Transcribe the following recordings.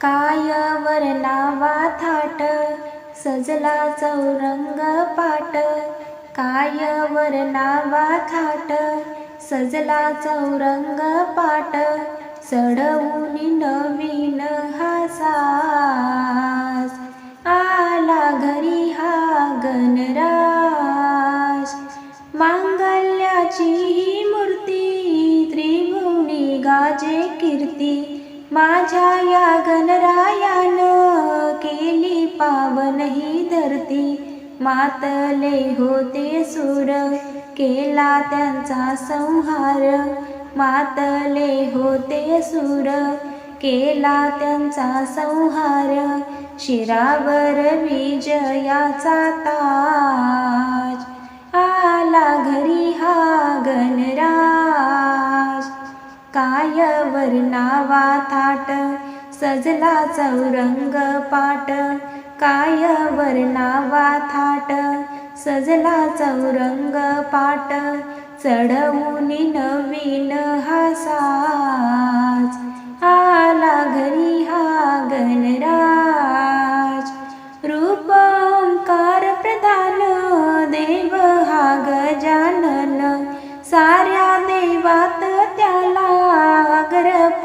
काय नावा थाट सजला चौरंग पाट. काय नावा थाट सजला चौरंग पाट. चढवून नवीन हासास आला घरी हा गणराज मांगल्याची ही मूर्ती त्रिभुवनी गाजे कीर्ती. माझ्या या गणरायानं केली पावन ही धरती. मातले होते सुर केला त्यांचा संहार. मातले होते सुर केला त्यांचा संहार. शिरावर विजयाचा ताज. आला घरी काय थाट सजला चौरंग पाट काय नावा थाट सजला चौरंग पाट चढवून नवीन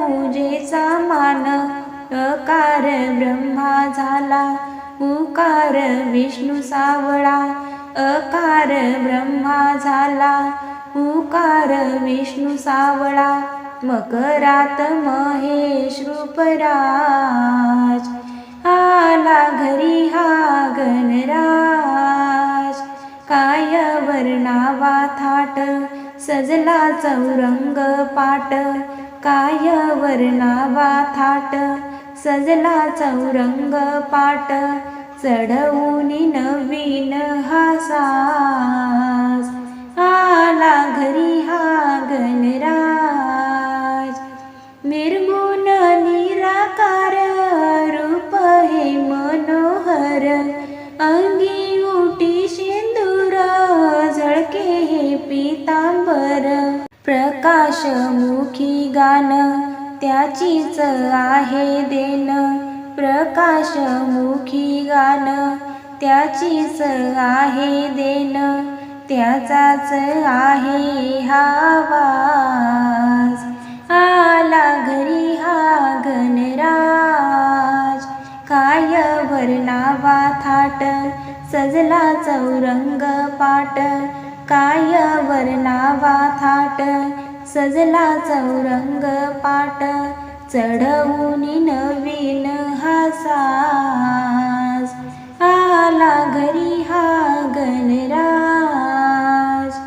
पूजेचा मान अकार ब्रह्मा झाला. उकार विष्णू सावळा अकार ब्रह्मा झाला. उकार विष्णू सावळा मकरात महेश रूपराज. आला घरी हा गणराज. काय वर्णावा थाट सजला चौरंग पाट. काय वर्णावा थाट सजला चौरंग पाट चढवून नवीन हासास आला घरी हा गणराज. निर्गुण निराकार रूप हे मनोहर अंगी उटी शेंदूर झळके हे पितांबर. प्रकाश गाणं त्याचीच आहे देन प्रकाशमुखी गाणं त्याचीच आहे देन त्याचाच आहे हा आवाज. आला घरी हा गणराज. काय वर्णावा थाट सजला चौरंग पाट. काय वर्णावा थाट सजला चौरंग पाट चढवून नवीन हासा.